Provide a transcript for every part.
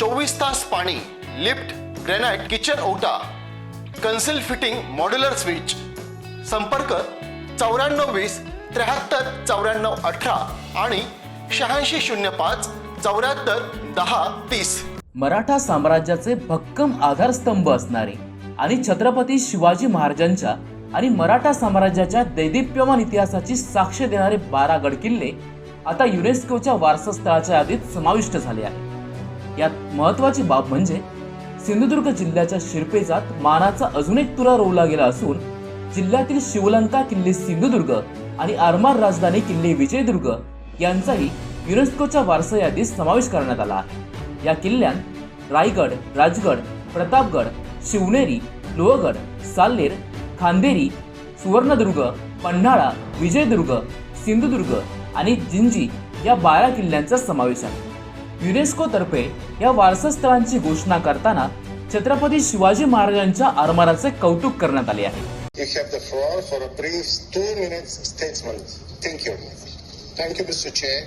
चोवीस तास पाणी लिफ्ट ग्रेनाइट किचन ओटा कन्सिल फिटिंग मॉड्युलर स्विच. संपर्क चौऱ्याण्णव वीस त्र्याहत्तर चौऱ्याण्णव अठरा आणि शहाऐंशी शून्य पाच चौऱ्याहत्तर दहा तीस. मराठा साम्राज्याचे भक्कम आधारस्तंभ असणारे आणि छत्रपती शिवाजी महाराजांच्या आणि मराठा साम्राज्याच्या दैदिप्यमान इतिहासाची साक्ष देणारे बारा गड किल्ले आता युनेस्कोच्या वारसास्थळाच्या यादीत समाविष्ट झाले आहे यात महत्वाची बाब म्हणजे सिंधुदुर्ग जिल्ह्याच्या शिरपेचात मानाचा अजून एक तुरा रोवला गेला असून जिल्ह्यातील शिवलंका किल्ले सिंधुदुर्ग आणि आरमार राजधानी किल्ले विजयदुर्ग यांचाही युनेस्कोच्या वारसा यादीत समावेश करण्यात आला. आहे या किल्ल्यात रायगड राजगड प्रतापगड शिवनेरी लोहगड साल्लेर खांदेरी सुवर्णदुर्ग पन्हाळा विजयदुर्ग सिंधुदुर्ग आणि जिंजी या बारा किल्ल्यांचा समावेश आहे. युनेस्कोतर्फे या वारसास्थळांची घोषणा करताना छत्रपती शिवाजी महाराजांच्या आरमाराचे कौतुक करण्यात आले आहे You have the floor for a brief two minutes statement. Thank you. Thank you, Mr. Chair.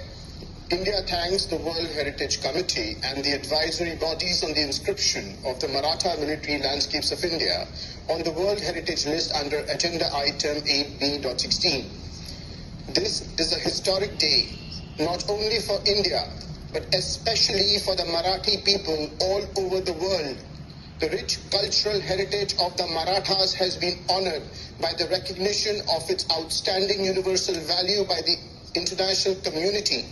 India thanks the World Heritage Committee and the advisory bodies on the inscription of the Maratha military landscapes of India on the World Heritage List under Agenda Item 8B.16. This is a historic day, not only for India, but especially for the Marathi people all over the world. The rich cultural heritage of the Marathas has been honored by the recognition of its outstanding universal value by the international community.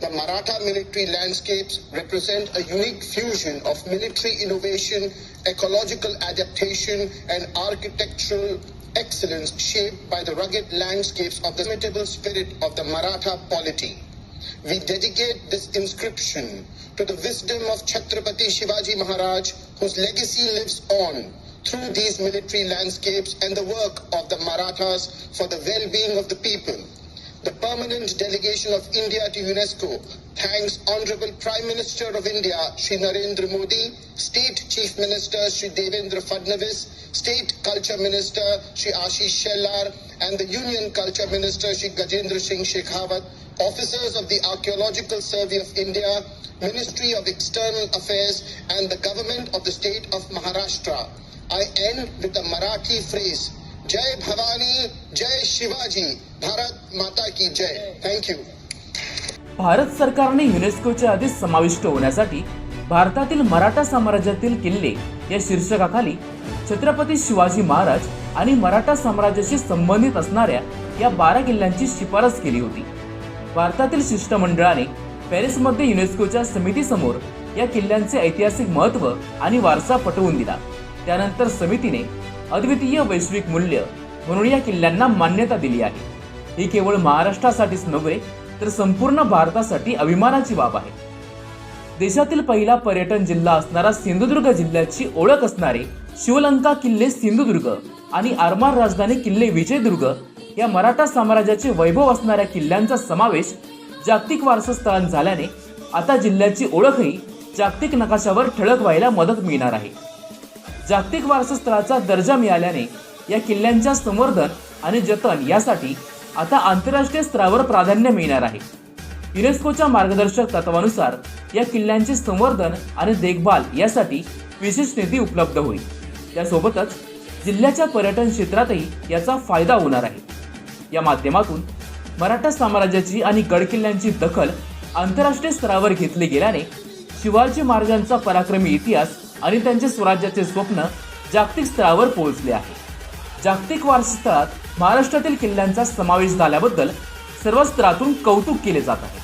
The Maratha military landscapes represent a unique fusion of military innovation, ecological adaptation, and architectural excellence shaped by the rugged landscapes of the imitable spirit of the Maratha polity. We dedicate this inscription to the wisdom of Chhatrapati Shivaji Maharaj, whose legacy lives on through these military landscapes and the work of the Marathas for the well-being of the people. The permanent delegation of India to UNESCO thanks Honorable Prime Minister of India, Shri Narendra Modi, State Chief Minister, Shri Devendra Fadnavis, State Culture Minister, Shri Ashish Shellar, and the Union Culture Minister, Shri Gajendra Singh Shekhawat, officers of the Archaeological Survey of India, Ministry of External Affairs, and the Government of the State of Maharashtra. I end with the Marathi phrase, Jai Bhavani, Jai Shivaji, Bharat Mata Ki Jai. Thank you. Bharat सरकारने युनेस्कोच्या यादीत समाविष्ट होण्यासाठी भारतातील मराठा साम्राज्यातील किल्ले या शीर्षकाखाली छत्रपती शिवाजी महाराज आणि मराठा साम्राज्याशी संबंधित असणाऱ्या या बारा किल्ल्यांची शिफारस केली होती भारतातील शिष्टमंडळाने पॅरिसमध्ये युनेस्कोच्या समितीसमोर या किल्ल्यांचे ऐतिहासिक महत्त्व आणि वारसा पटवून दिला. त्यानंतर समितीने अद्वितीय वैश्विक मूल्य म्हणून या किल्ल्यांना मान्यता दिली आहे. ही केवळ महाराष्ट्रासाठीच नव्हे तर संपूर्ण भारतासाठी अभिमानाची बाब आहे. देशातील पहिला पर्यटन जिल्हा असणारा सिंधुदुर्ग जिल्ह्याची ओळख असणारे शिवलंका किल्ले सिंधुदुर्ग आणि आरमार राजधानी किल्ले विजयदुर्ग या मराठा साम्राज्याचे वैभव असणाऱ्या किल्ल्यांचा समावेश जागतिक वारसास्थळांत झाल्याने आता जिल्ह्याची ओळखही जागतिक नकाशावर ठळक व्हायला मदत मिळणार आहे. जागतिक वारसास्थळाचा दर्जा मिळाल्याने या किल्ल्यांच्या संवर्धन आणि जतन यासाठी आता आंतरराष्ट्रीय स्तरावर प्राधान्य मिळणार आहे. युनेस्कोच्या मार्गदर्शक तत्वानुसार या किल्ल्यांचे संवर्धन आणि देखभाल यासाठी विशेष निधी उपलब्ध होईल. त्यासोबतच जिल्ह्याच्या पर्यटन क्षेत्रातही याचा फायदा होणार आहे. या माध्यमातून मराठा साम्राज्याची आणि गडकिल्ल्यांची दखल आंतरराष्ट्रीय स्तरावर घेतली गेल्याने शिवाजी महाराजांचा पराक्रमी इतिहास आणि त्यांचे स्वराज्याचे स्वप्न जागतिक स्तरावर पोहोचले आहे. जागतिक वारसास्थळात महाराष्ट्रातील किल्ल्यांचा समावेश झाल्याबद्दल सर्व स्तरातून कौतुक केले जात आहे.